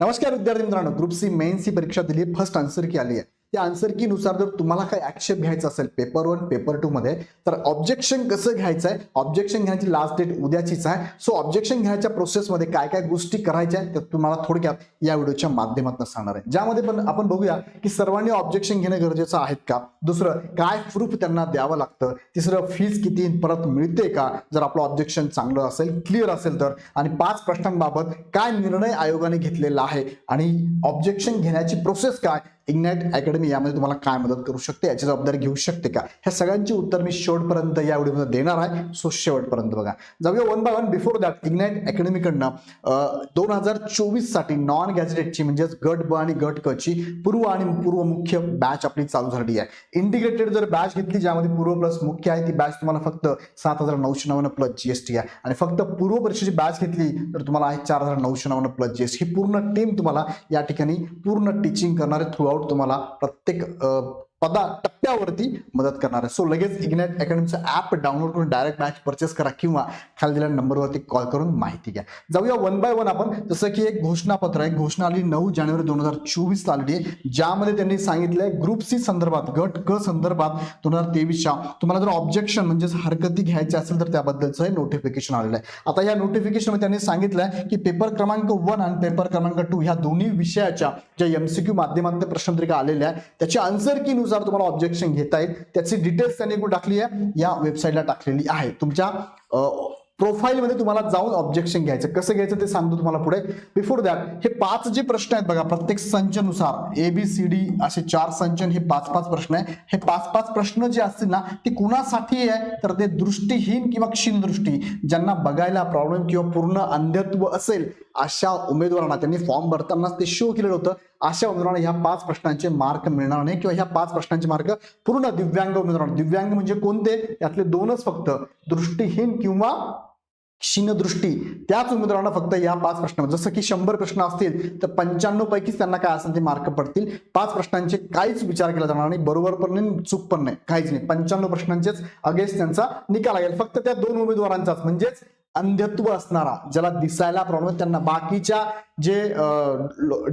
नमस्कार विद्यार्थी मित्रांनो ग्रुप सी मेन सी परीक्षा दिली फर्स्ट आन्सर की आली आहे त्या आन्सर की नुसार जर तुम्हाला काय ऍक्शन घ्यायचं असेल पेपर वन पेपर टू मध्ये तर ऑब्जेक्शन कसं घ्यायचं आहे? ऑब्जेक्शन घेण्याची लास्ट डेट उद्याचीच आहे. सो ऑब्जेक्शन घेण्याच्या प्रोसेसमध्ये काय काय गोष्टी करायच्या आहेत त्या तुम्हाला थोडक्यात या व्हिडिओच्या माध्यमातून सांगणार आहे. ज्यामध्ये पण आपण बघूया की सर्वांनी ऑब्जेक्शन घेणं गरजेचं आहे का? दुसरं काय प्रूफ त्यांना द्यावं लागतं? तिसरं फीज किती परत मिळते का? जर आपलं ऑब्जेक्शन चांगलं असेल क्लिअर असेल तर. आणि पाच प्रश्नांबाबत काय निर्णय आयोगाने घेतलेला आहे? आणि ऑब्जेक्शन घेण्याची प्रोसेस काय? इग्नाइट अकॅडमी यामध्ये तुम्हाला काय मदत करू शकते याची जबाबदारी घेऊ शकते का? ह्या सगळ्यांची उत्तर मी शेवटपर्यंत या व्हिडिओमध्ये देणार आहे. सो शेवटपर्यंत बघा. जाऊया one by one before that ignite अकॅडमीकडनं दोन हजार चोवीससाठी नॉन गॅजेटेडची म्हणजेच गट ब आणि गट क ची पूर्व आणि पूर्व मुख्य बॅच आपली चालू झालेली आहे. इंटिग्रेटेड जर बॅच घेतली ज्यामध्ये पूर्व प्लस मुख्य आहे ती बॅच तुम्हाला फक्त सात हजार नऊशे नव्याण्णव प्लस जीएसटी आहे. आणि फक्त पूर्व परीक्षेची बॅच घेतली तर तुम्हाला आहे चार हजार नऊशे नव्याण्णव प्लस जीएसटी ही पूर्ण टीम तुम्हाला या ठिकाणी पूर्ण टीचिंग करणारे थ्रू आउट तुम्हाला प्रत्येक पदा टप्प्यावरती मदत करणार आहे. सो लगेच इग्नेट अकॅडमीचं ॲप डाउनलोड करून डायरेक्ट बॅच परचेस करा किंवा खाली दिलेल्या नंबरवरती कॉल करून माहिती घ्या. जाऊया वन बाय वन आपण. जसं की एक घोषणापत्र आहे. घोषणा आली नऊ जानेवारी दोन हजार चोवीस आलेली आहे. ज्यामध्ये त्यांनी सांगितलंय ग्रुप सी संदर्भात गट क संदर्भात दोन हजार तेवीसच्या. तुम्हाला जर ऑब्जेक्शन म्हणजेच हरकती घ्यायची असेल तर त्याबद्दलचं हे नोटिफिकेशन आलेलं आहे. आता या नोटिफिकेशनमध्ये त्यांनी सांगितलंय की पेपर क्रमांक वन आणि पेपर क्रमांक टू ह्या दोन्ही विषयाच्या ज्या एमसीक्यू माध्यमात प्रश्नपत्रिका आलेल्या आहे त्याची आन्सर की नुसार तुम्हाला ऑब्जेक्शन घेता येईल त्याची डिटेल्स त्यांनी कुठे टाकली आहे या वेबसाईटला टाकलेली आहे. तुमच्या प्रोफाईलमध्ये तुम्हाला जाऊन ऑब्जेक्शन घ्यायचं. कसं घ्यायचं ते सांगतो तुम्हाला पुढे. बिफोर दॅट हे पाच जे प्रश्न आहेत बघा प्रत्येक संचनुसार ए बी सी डी असे चार संचन हे पाच पाच प्रश्न आहे. हे पाच पाच प्रश्न जे असतील ना ते कुणासाठी आहे? तर ते दृष्टीहीन किंवा क्षीणदृष्टी. ज्यांना बघायला प्रॉब्लेम किंवा पूर्ण अंधत्व असेल अशा उमेदवारांना त्यांनी फॉर्म भरतानाच ते शो केलेलं होतं. अशा उमेदवारांना ह्या पाच प्रश्नांचे मार्क मिळणार नाही किंवा ह्या पाच प्रश्नांचे मार्क पूर्ण दिव्यांग उमेदवार दिव्यांग म्हणजे कोणते? यातले दोनच फक्त दृष्टीहीन किंवा क्षीणदृष्टी. त्याच उमेदवारांना फक्त या पाच प्रश्न जसं की शंभर प्रश्न असतील तर पंच्याण्णव पैकीच त्यांना काय असेल ते मार्क पडतील. पाच प्रश्नांचे काहीच विचार केला जाणार नाही. बरोबर पण नाही चूक पण नाही. काहीच नाही. पंच्याण्णव प्रश्नांचेच अगेन्स्ट त्यांचा निकाल लागेल. फक्त त्या दोन उमेदवारांचाच. म्हणजेच अंधत्व असणारा ज्याला दिसायला प्रॉब्लेम त्यांना बाकीच्या जे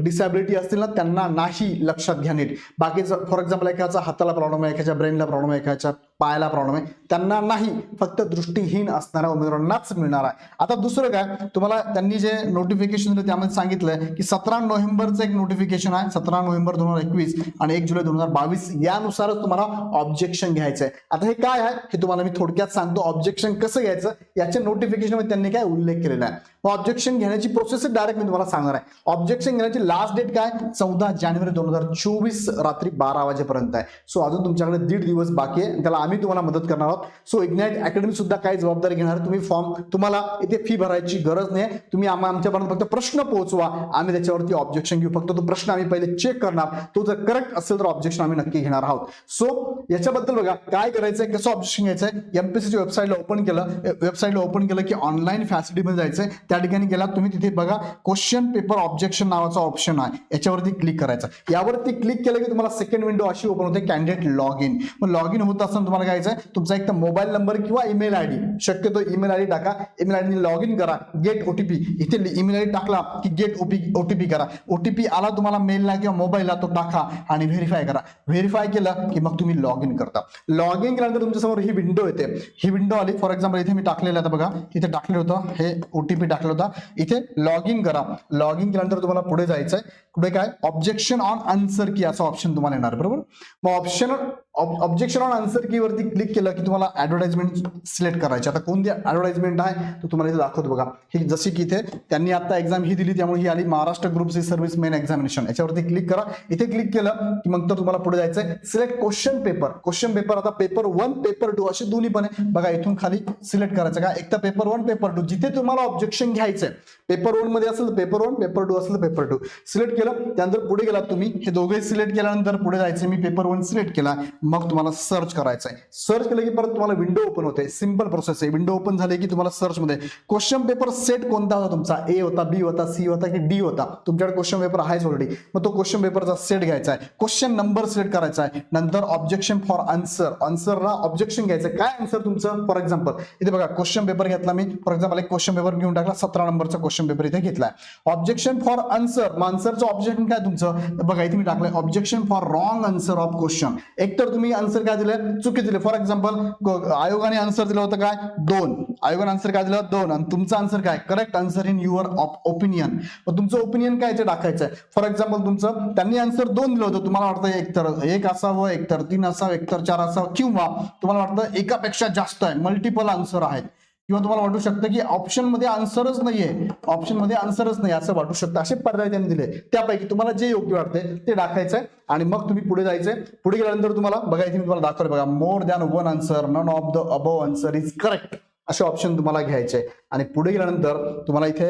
डिसॅबिलिटी असतील ना त्यांना नाही लक्षात घ्या नीट बाकीचं फॉर एक्झाम्पल एखाद्याचा हाताला प्रॉब्लेम आहे एखाद्या ब्रेनला प्रॉब्लेम आहे एखाद्याच्या पायाला प्रॉब्लेम आहे त्यांना नाही फक्त दृष्टीहीन असणाऱ्या उमेदवारांनाच मिळणार आहे. आता दुसरं काय तुम्हाला त्यांनी जे नोटिफिकेशन त्यामध्ये सांगितलंय की सतरा नोव्हेंबरचं एक नोटिफिकेशन आहे. सतरा नोव्हेंबर दोन हजार एकवीस आणि एक जुलै दोन हजार बावीस यानुसारच तुम्हाला ऑब्जेक्शन घ्यायचं आहे आता हे काय आहे हे तुम्हाला मी थोडक्यात सांगतो. ऑब्जेक्शन कसं घ्यायचं याच्या नोटिफिकेशनमध्ये त्यांनी काय उल्लेख केलेला आहे. ऑब्जेक्शन घेण्याची प्रोसेस डायरेक्ट मी तुम्हाला सांगणार आहे. ऑब्जेक्शन घेण्याची लास्ट डेट काय? चौदा जानेवारी दोन हजार चोवीस रात्री बारा वाजेपर्यंत आहे. सो अजून तुमच्याकडे दीड दिवस बाकी आहे. त्याला आम्ही तुम्हाला मदत करणार आहोत. सो इग्नाइट अकॅडमी सुद्धा काही जबाबदारी घेणार. तुम्ही फॉर्म तुम्हाला इथे फी भरायची गरज नाही. तुम्ही आम्हा आमच्यापर्यंत फक्त प्रश्न पोहोचवा. आम्ही त्याच्यावरती ऑब्जेक्शन घेऊ. फक्त तो प्रश्न आम्ही पहिले चेक करणार. तो जर करेक्ट असेल तर ऑब्जेक्शन आम्ही नक्की घेणार आहोत. सो याच्याबद्दल बघा काय करायचंय कसं ऑब्जेक्शन घ्यायचंय? एमपीसीच्या वेबसाईटला ओपन केलं. वेबसाईटला ओपन केलं की ऑनलाईन फॅसिलिटीमध्ये जायचंय. त्या ठिकाणी गेला. तुम्ही तिथे बघा. क्वेश्चन पेपर ऑब्जेक्शन नावाचा ऑप्शन आहे. याच्यावरती क्लिक करायचं. यावरती क्लिक केलं की तुम्हाला सेकंड विंडो अशी ओपन होते कॅन्डिडेट लॉग इन मग लॉग इन होत असताना तुम्हाला काय आहे तुमचा एक तर मोबाईल नंबर किंवा ईमेल आयडी शक्यतो ईमेल आयडी टाका. ईमेल आयडी लॉग इन करा. गेट ओटीपी इथे ईमेल आयडी टाकला की गेट ओपी ओटीपी करा. ओटीपी आला तुम्हाला मेलला किंवा मोबाईलला तो टाका आणि व्हेरीफाय करा. व्हेरीफाय केलं की मग तुम्ही लॉग इन करता. लॉग इन केल्यानंतर तुमच्यासमोर ही विंडो येते. ही विंडो आली फॉर एक्झाम्पल इथे मी टाकलेलं आता बघा. इथे टाकलेलं होतं हे ओटीपी टाकलं होतं. इथे लॉग इन करा. लॉग इन केल्यानंतर तुम्हाला पुढे जायचंय. पुढे काय? ऑब्जेक्शन ऑन आन्सर की असं ऑप्शन तुम्हाला येणार बरोबर? मग ऑप्शन ऑब्जेक्शन ऑन आन्सर की वरती क्लिक केलं की तुम्हाला ऍडव्हर्टाइजमेंट सिलेक्ट करायची. आता कोणती ऍडव्हर्टाइजमेंट आहे? तो तुम्हाला इथे दाखवतो बघा. ही जशी की इथे त्यांनी आता एक्झाम ही दिली त्यामुळे ही आली Maharashtra group C service main examination याच्यावरती क्लिक करा. इथे क्लिक केलं की मग तर तुम्हाला पुढे जायचंय. Select question paper question paper आता पेपर वन पेपर टू असे दोन्ही पण आहे. बघा इथून खाली सिलेक्ट करायचं का? एक तर पेपर वन पेपर टू जिथे तुम्हाला ऑब्जेक्शन घ्यायचंय. पेपर वनमध्ये असेल पेपर वन पेपर टू असेल पेपर टू सिलेक्ट केलं. त्यानंतर पुढे गेलात तुम्ही. हे दोघे सिलेक्ट केल्यानंतर पुढे जायचं मी पेपर वन सिलेक्ट केला. मग तुम्हाला सर्च करायचं आहे सर्च केलं की परत तुम्हाला विंडो ओपन होते. सिंपल प्रोसेस आहे. विंडो ओपन झाले की तुम्हाला सर्च मध्ये. क्वेश्चन पेपर सेट कोणता होता तुमचा? ए होता बी होता सी होता की डी होता? तुमच्याकडे क्वेश्चन पेपर आहेच ऑलरेडी मग तो क्वेश्चन पेपरचा सेट घ्यायचा आहे. क्वेश्चन नंबर सिलेक्ट करायचा आहे. नंतर ऑब्जेक्शन फॉर आन्सर आन्सरला ऑब्जेक्शन घ्यायचं. आहे. काय आन्सर तुमचं? फॉर एक्झाम्पल इथे बघा क्वेश्चन पेपर घेतला मी. फॉर एक्झाम्पल एक क्वेश्चन पेपर घेऊन टाकला. सतरा नंबरचा क्वेश्चन पेपर इथे घेतलाय ऑब्जेक्शन फॉर आन्सर मग आन्सरचं ऑब्जेक्शन काय तुमचं? बघा इथे मी टाकलंय. Objection for wrong answer of question एक तर तुम्ही आन्सर काय दिले? चुकी दिले. फॉर एक्झाम्पल आयोगाने आन्सर दिलं होतं काय? दोन. आयोगाने आन्सर काय दिलं? दोन. आणि तुमचा आन्सर काय? Correct answer in your opinion तुमचं ओपिनियन काय ते टाकायचं आहे फॉर एक्झाम्पल तुमचं त्यांनी आन्सर दोन दिलं होतं. तुम्हाला वाटतं एक तर एक असावं एक तर तीन असावं एक तर चार असावं किंवा तुम्हाला वाटतं एकापेक्षा जास्त आहे. मल्टिपल आन्सर आहेत. किंवा तुम्हाला वाटू शकतं की ऑप्शनमध्ये आन्सरच नाहीये. ऑप्शनमध्ये आन्सरच नाही असं वाटू शकतं. असे पर्याय त्यांनी दिले. त्यापैकी तुम्हाला जे योग्य वाटते ते टाकायचंय आणि मग तुम्ही पुढे जायचंय. पुढे गेल्यानंतर तुम्हाला बघायचं मी तुम्हाला दाखवलं बघा. More than one answer none of the above answer is correct असे ऑप्शन तुम्हाला घ्यायचे आणि पुढे गेल्यानंतर तुम्हाला इथे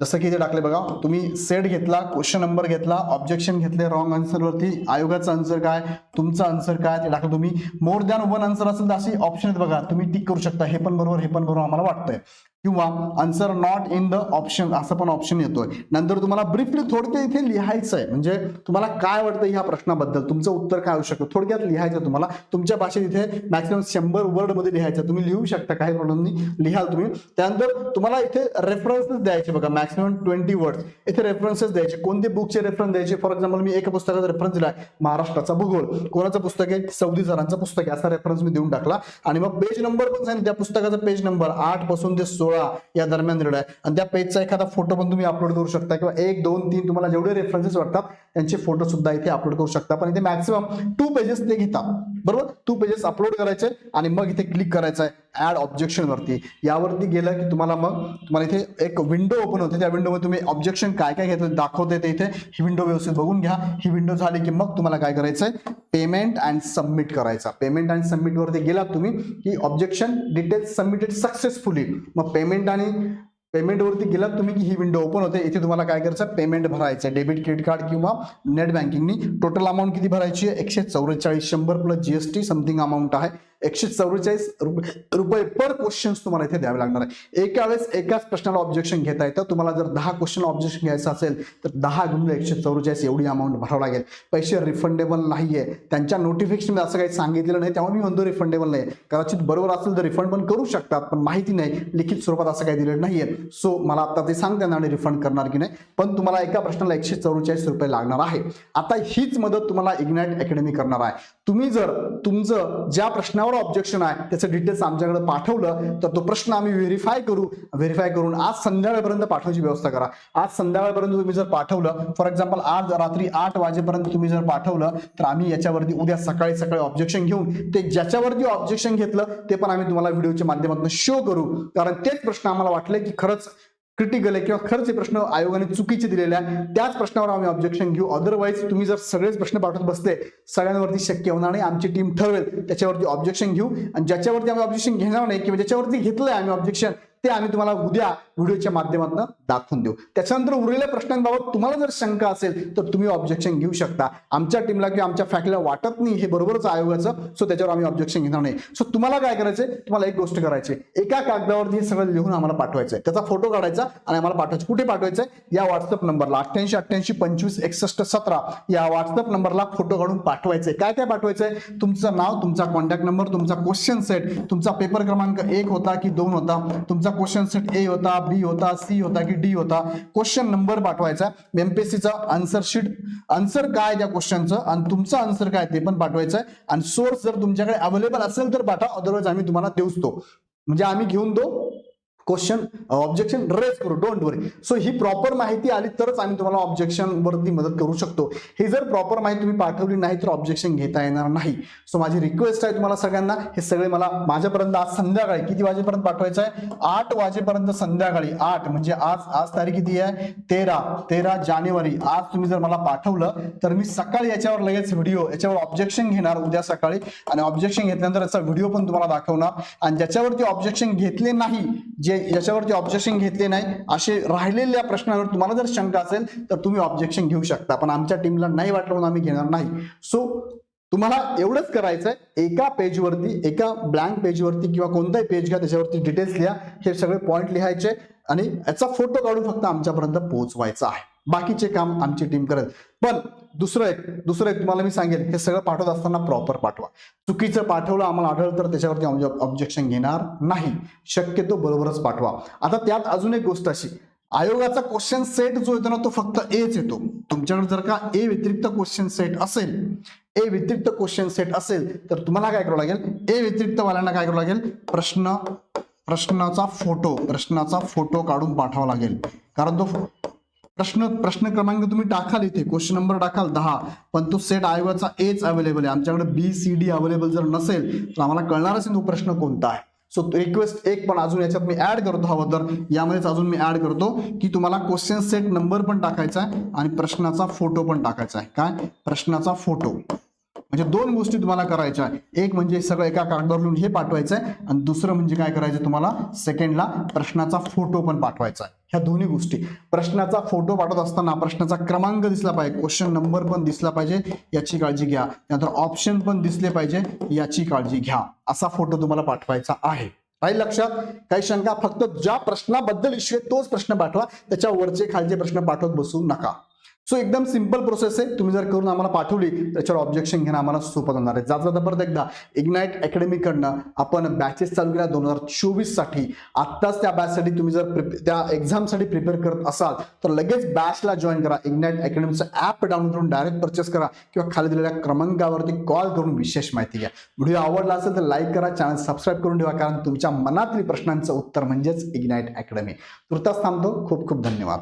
जसं की इथे टाकले बघा तुम्ही सेट घेतला क्वेश्चन नंबर घेतला ऑब्जेक्शन घेतले रॉंग आन्सरवरती आयोगाचा आन्सर काय तुमचा आन्सर काय ते टाकलं तुम्ही. मोर दॅन वन आन्सर असेल तर अशी ऑप्शन आहेत बघा तुम्ही टिक करू शकता. हे पण बरोबर हे पण बरोबर आम्हाला वाटतंय. किंवा answer not in the option असं पण ऑप्शन येतोय. नंतर तुम्हाला ब्रीफली थोडक्यात इथे लिहायचं आहे म्हणजे तुम्हाला काय वाटतं ह्या प्रश्नाबद्दल? तुमचं उत्तर काय होऊ शकतं? थोडक्यात लिहायचं तुम्हाला. तुमच्या भाषेत इथे मॅक्सिमम शंभर वर्डमध्ये लिहायचं तुम्ही लिहू शकता काही प्रॉब्लेम नाही. लिहाल तुम्ही. त्यानंतर तुम्हाला इथे रेफरन्सेस द्यायचे बघा. मॅक्सिमम ट्वेंटी वर्ड इथे रेफरन्सेस द्यायचे. कोणते बुकचे रेफरन्स द्यायचे? फॉर एक्झाम्पल मी एका पुस्तकाचा रेफरन्स दिलाय. महाराष्ट्राचा भूगोल. कोणाचं पुस्तक आहे? सौदी सरांचं पुस्तक आहे. असा रेफरन्स मी देऊन टाकला. आणि मग पेज नंबर पण सांगितलं. त्या पुस्तकाचा पेज नंबर आठपासून ते सोळा या दरम्यान दिलेला आहे. आणि त्या पेजचा एखादा फोटो पण तुम्ही अपलोड करू शकता किंवा एक दोन तीन तुम्हाला जेवढे रेफरन्सेस वाटतात त्यांचे फोटो सुद्धा इथे अपलोड करू शकता. पण इथे मॅक्सिमम टू पेजेस ते घेतात बरोबर? टू पेजेस अपलोड करायचे आणि मग इथे क्लिक करायचं आहे. ऍड ऑब्जेक्शन वरती. यावरती गेलं की तुम्हाला मग तुम्हाला इथे एक विंडो ओपन होते. त्या विंडोमध्ये तुम्ही ऑब्जेक्शन काय काय घेतलं दाखवते ते इथे. ही विंडो व्यवस्थित बघून घ्या. ही विंडो झाली की मग तुम्हाला काय करायचं आहे पेमेंट अँड सबमिट करायचा. पेमेंट अँड सबमिट वरती गेलात तुम्ही की ऑब्जेक्शन डिटेल्स सबमिटेड सक्सेसफुली मग पेमेंट आणि पेमेंटवरती गेलात तुम्ही की ही विंडो ओपन होते इथे तुम्हाला काय करायचं? पेमेंट भरायचं आहे. डेबिट क्रेडिट कार्ड किंवा नेट बँकिंगनी टोटल अमाऊंट किती भरायची आहे? एकशे चौवेचाळीस शंभर प्लस जीएसटी समथिंग अमाऊंट आहे. एकशे चौवेचाळीस रुपये पर क्वेश्चन तुम्हाला इथे द्यावे लागणार आहे. एका वेळेस एकाच प्रश्नाला ऑब्जेक्शन घेता येतं. तुम्हाला जर दहा क्वेश्चन ऑब्जेक्शन घ्यायचं असेल तर दहा गुणिले एकशे चौवेचाळीस एवढी अमाऊंट भरावं लागेल. पैसे रिफंडेबल नाहीये. त्यांच्या नोटिफिकेशन असं काही सांगितलेलं नाही त्यामुळे मी म्हणतो रिफंडेबल नाही कदाचित बरोबर असेल तर रिफंड पण करू शकतात पण माहिती नाही लिखित स्वरूपात असं काही दिलेलं नाहीये. सो मला आता ते सांगते ना आणि रिफंड करणार की नाही पण तुम्हाला एका प्रश्नाला एकशे चौवेचाळीस रुपये लागणार आहे. आता हीच मदत तुम्हाला इग्नाइट अकॅडमी करणार आहे. तुम्ही जर तुमचं ज्या प्रश्नावर ऑब्जेक्शन आहे त्याचं डिटेल्स आमच्याकडे पाठवलं तर तो प्रश्न आम्ही व्हेरीफाय करू. व्हेरीफाय करून आज संध्याकाळपर्यंत पाठवायची व्यवस्था करा. आज संध्याकाळपर्यंत तुम्ही जर पाठवलं फॉर एक्झाम्पल आज रात्री आठ वाजेपर्यंत तुम्ही जर पाठवलं तर आम्ही याच्यावरती उद्या सकाळी सकाळी ऑब्जेक्शन घेऊन ते ज्याच्यावरती ऑब्जेक्शन घेतलं ते पण आम्ही तुम्हाला व्हिडिओच्या माध्यमातून शो करू. कारण तेच प्रश्न आम्हाला वाटले की खरंच क्रिटिकल आहे किंवा खरंच हे प्रश्न आयोगाने चुकीचे दिलेले आहे. त्याच प्रश्नावर आम्ही ऑब्जेक्शन घेऊ. अदरवाईज तुम्ही जर सगळेच प्रश्न पाठवत बसले सगळ्यांवरती शक्य होणार नाही. आमची टीम ठरवेल. त्याच्यावरती ऑब्जेक्शन घेऊ. आणि ज्याच्यावरती आम्ही ऑब्जेक्शन घेणार नाही किंवा ज्याच्यावरती घेतलंय आम्ही ऑब्जेक्शन ते आम्ही तुम्हाला उद्या व्हिडिओच्या माध्यमातून दाखवून देऊ. त्याच्यानंतर उरलेल्या प्रश्नांबाबत तुम्हाला जर शंका असेल तर तुम्ही ऑब्जेक्शन घेऊ शकता. आमच्या टीमला किंवा आमच्या फॅकल्टीला वाटत नाही हे बरोबरच आयोगाचं सो त्याच्यावर आम्ही ऑब्जेक्शन घेणार नाही. सो तुम्हाला काय करायचंय? तुम्हाला एक गोष्ट करायची एका कागदावरती हे सगळं लिहून आम्हाला पाठवायचं आहे त्याचा फोटो काढायचा आणि आम्हाला पाठवायचं. कुठे पाठवायचं आहे या व्हॉट्सअप नंबरला अठ्ठ्याऐंशी अठ्ठ्याऐंशी पंचवीस एकसष्ट सतरा. या व्हॉट्सअप नंबरला फोटो काढून पाठवायचंय. काय काय पाठवायचंय? तुमचं नाव तुमचा कॉन्टॅक्ट नंबर तुमचा क्वेश्चन सेट तुमचा पेपर क्रमांक एक होता की दोन होता तुमचा क्वेश्चन सेट ए होता बी होता सी होता की डी होता क्वेश्चन नंबर पाठवायचा एमपीएससीचा आन्सर शीट आन्सर काय त्या क्वेश्चनचं आणि तुमचं आन्सर काय ते पण पाठवायचं आहे. आणि सोर्स जर तुमच्याकडे अवेलेबल असेल तर पाठवा. अदरवाईज आम्ही तुम्हाला देऊच तो. म्हणजे आम्ही घेऊन दो क्वेश्चन ऑब्जेक्शन रेज करू. डोंट वरी सो ही प्रॉपर माहिती आली तरच आम्ही तुम्हाला ऑब्जेक्शन वरती मदत करू शकतो. हे जर प्रॉपर माहिती तुम्ही पाठवली नाही तर ऑब्जेक्शन घेता येणार नाही. सो माझी रिक्वेस्ट आहे तुम्हाला सगळ्यांना हे सगळे मला माझ्यापर्यंत आज संध्याकाळी किती वाजेपर्यंत पाठवायचं आहे? आठ वाजेपर्यंत संध्याकाळी आठ. म्हणजे आज आज तारीख किती आहे? तेरा. तेरा जानेवारी. आज तुम्ही जर मला पाठवलं तर मी सकाळी याच्यावर लगेच व्हिडिओ याच्यावर ऑब्जेक्शन घेणार उद्या सकाळी. आणि ऑब्जेक्शन घेतल्यानंतर याचा व्हिडिओ पण तुम्हाला दाखवणार. आणि ज्याच्यावरती ऑब्जेक्शन घेतले नाही जे याच्यावरती ऑब्जेक्शन घेतले नाही. असे राहिलेल्या प्रश्नावर तुम्हाला जर शंका असेल तर तुम्ही ऑब्जेक्शन घेऊ शकता. पण आमच्या टीमला नाही वाटलं म्हणून आम्ही घेणार नाही. सो तुम्हाला एवढंच करायचंय. एका पेजवरती एका ब्लँक पेजवरती किंवा कोणताही पेज घ्या त्याच्यावरती डिटेल्स लिहा. हे सगळे पॉईंट लिहायचे. आणि याचा फोटो काढून फक्त आमच्यापर्यंत पोहोचवायचा आहे. बाकीचे काम आमची टीम करेल पण दुसरं एक दुसरं एक तुम्हाला मी सांगेन हे सगळं पाठवत असताना प्रॉपर पाठवा. चुकीचं पाठवलं आम्हाला आढळलं तर त्याच्यावरती ऑब्जेक्शन घेणार नाही. शक्यतो बरोबरच पाठवा. आता त्यात अजून एक गोष्ट अशी आयोगाचा क्वेश्चन सेट जो येतो ना तो फक्त एच येतो. तुमच्याकडे जर का ए व्यतिरिक्त क्वेश्चन सेट असेल ए व्यतिरिक्त क्वेश्चन सेट असेल तर तुम्हाला काय करावं लागेल? ए व्यतिरिक्त वाल्यांना काय करावं लागेल? प्रश्न प्रश्नाचा फोटो प्रश्नाचा फोटो काढून पाठवावा लागेल. कारण तो प्रश्न प्रश्न क्रमांक तुम्ही टाकाल इथे. क्वेश्चन नंबर टाकाल दहा. पण तो सेट आयोगाचा एच अवेलेबल आहे. आमच्याकडे बी सी डी अवेलेबल जर नसेल तर आम्हाला कळणारच नाही तो प्रश्न कोणता आहे. सो रिक्वेस्ट एक पण अजून याच्यात मी ऍड करतो हवं तर यामध्येच अजून मी ऍड करतो की तुम्हाला क्वेश्चन सेट नंबर पण टाकायचा आहे आणि प्रश्नाचा फोटो पण टाकायचा आहे. काय? प्रश्नाचा फोटो म्हणजे दोन गोष्टी तुम्हाला करायच्या एक म्हणजे सगळं एका कागदावर लिहून हे पाठवायचं आहे आणि दुसरं म्हणजे काय करायचं तुम्हाला? सेकंडला प्रश्नाचा फोटो पण पाठवायचा आहे. ह्या दोन्ही गोष्टी. प्रश्नाचा फोटो पाठवत असताना प्रश्नाचा क्रमांक दिसला पाहिजे. क्वेश्चन नंबर पण दिसला पाहिजे. याची काळजी घ्या. त्यानंतर ऑप्शन पण दिसले पाहिजे. याची काळजी घ्या. असा फोटो तुम्हाला पाठवायचा आहे. काही लक्षात? काही शंका? फक्त ज्या प्रश्नाबद्दल इश्यू आहे तोच प्रश्न पाठवा. त्याच्या वरचे खालचे प्रश्न पाठवत बसू नका. सो एकदम सिंपल प्रोसेस आहे. तुम्ही जर करून आम्हाला पाठवली त्याच्यावर ऑब्जेक्शन घेणं आम्हाला सोपं जाणार आहे. जाता जाता परत एकदा इग्नाईट अकॅडमीकडनं आपण बॅचेस चालू केल्या दोन हजार चोवीससाठी. आत्ताच त्या बॅचसाठी तुम्ही जर प्रिप- त्या एक्झामसाठी प्रिपेअर करत असाल तर लगेच बॅचला जॉईन करा. इग्नाईट अकॅडमीचं ॲप डाउनलोड करून डायरेक्ट परचेस करा किंवा खाली दिलेल्या क्रमांकावरती कॉल करून विशेष माहिती घ्या. व्हिडिओ आवडला असेल तर लाईक करा चॅनल सबस्क्राईब करून ठेवा कारण तुमच्या मनातली प्रश्नांचं उत्तर म्हणजेच इग्नाईट अकॅडमी तुर्तास थांबतो. खूप खूप धन्यवाद.